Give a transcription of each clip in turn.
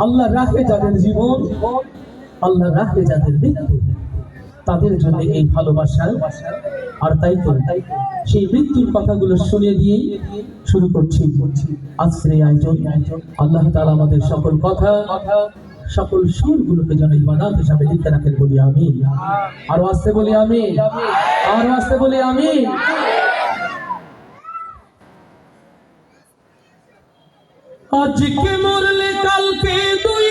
আল্লাহ রাখে যাদের জীবন, আল্লাহ রাখে যাদের মৃত্যু। তাদের জন্য এই ভালোবাসা। আর তাই তো, সেই মৃত্যুর কথাগুলো শুনে দিয়ে শুরু করছি। আজকের আয়োজন। আল্লাহ তাআলা আমাদের সকল কথা, সকল সুরগুলোকে যেন ইবাদত হিসাবে লিখতে রাখেন বলি আমি আরও আসতে বলি আমি আরও আসতে বলি আমি আজকে মরলে কালকে দুই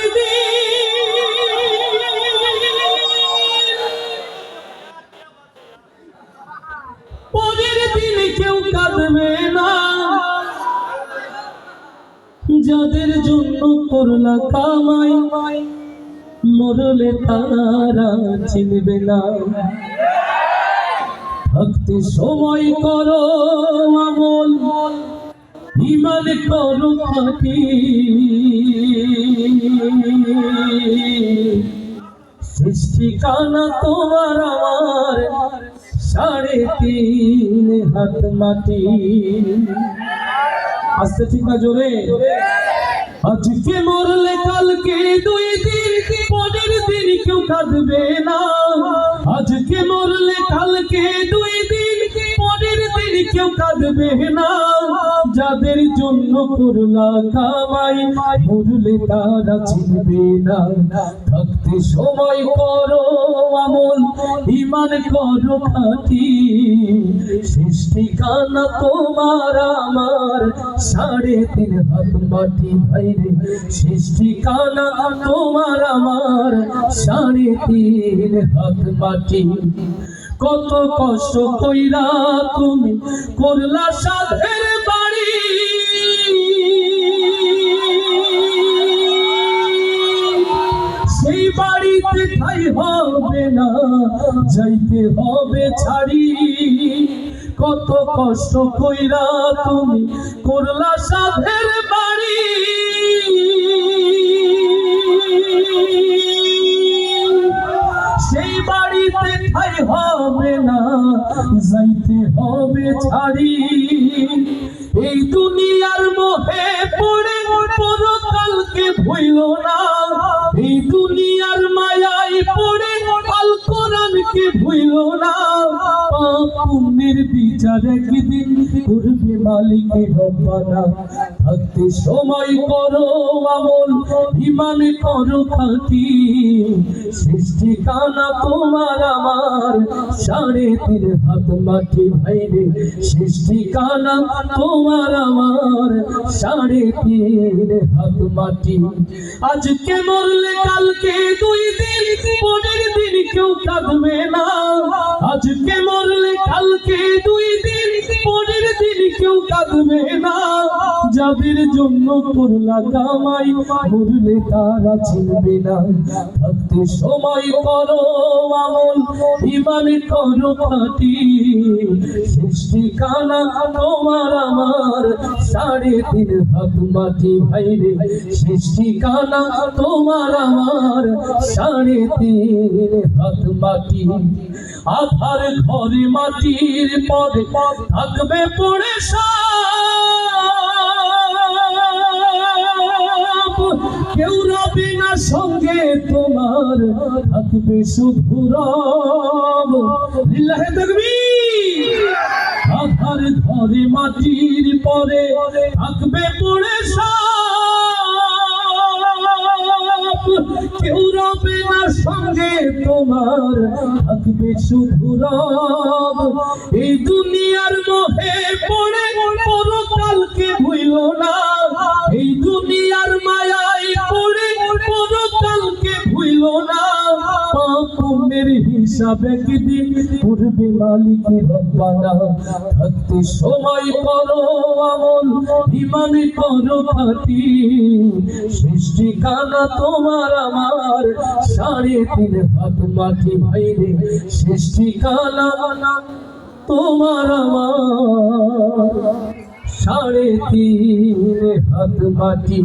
পরের দিন কেউ কাঁদবে না। যাদের জন্য করলা কামাই, মরলে তারা চিনবে না। থাকতে সময় করো আমল। ইমান করো ফাঁকি সৃষ্টি কানা তোমার আমার সাড়ে তিন হাত মাটি। আস্তে ঠিক না জোরে? আজকে মরলে কালকে দুই দিন পরের দিন কেউ কাঁদবে না? আজকে মরলে কালকে দুই দিন পরের দিন কেউ কাঁদবে না? যাদের জন্য করলা কামাই মরলে তারা চিনবে না। থাকতে সময় করো আমল ইমান করো খাটি। সৃষ্টি কানা তোমার আমার, সাড়ে তিন হাত মাটি ভাইরে সৃষ্টি কানা তোমার আমার, সাড়ে তিন হাত মাটি। কত কষ্ট কইরা তুমি করলা সাধের হবে না, যাইতে হবে ছাড়ি। কত কষ্ট কইরা তুমি করলা সাধের বাড়ি। সেই বাড়িতে ঠাই হবে না, যাইতে হবে ছাড়ি। এই ভইল না পাপ পুণ্যের বিচার একদিন করবে মালিকের রব্বানা থাকতে সময় করো আমল, ইমান করো খাতি সৃষ্টি কানা তোমার আমার, সাড়ে তিন হাত মাটি ভাইরে। সৃষ্টি কানা তোমার আমার, সাড়ে তিন হাত মাটি। আজকে মরলে কালকে দুই দিন, পরের দিন কেউ কাঁদবে না। আজকে মরলে কালকে দুই দিন, পরের দিন কেউ কাঁদবে না। যাদের জন্য করলা কামাই মরলে তারা চিনবে না। থাকতে সময় করো আমল, ইমান করো খাটি। সৃষ্টি কানা তোমার আমার, সাড়ে তিন হাত মাটি ভাইরে সৃষ্টি কানা তোমার আমার, সাড়ে তিন হাত মাটি। আধার ঘরে মাটির পদে থাকবে পড়ে সব। সঙ্গে তোমার থাকবে শুধু রব। আধার ঘরে মাটির পরে থাকবে পড়ে কেউ রবে না সঙ্গে তোমার থাকবে শুধু রব। এই দুনিয়ার মোহে পড়ে পুণ্যের হিসাব একদিন করবে মালিকের রব্বানা। থাকতে সময় করো আমল, ইমান করো খাটি। সৃষ্টি কানা তোমার আমার, সাড়ে তিন হাত মাটি ভাইরে সৃষ্টি কানা তোমার আমার, সাড়ে তিন হাত মাটি।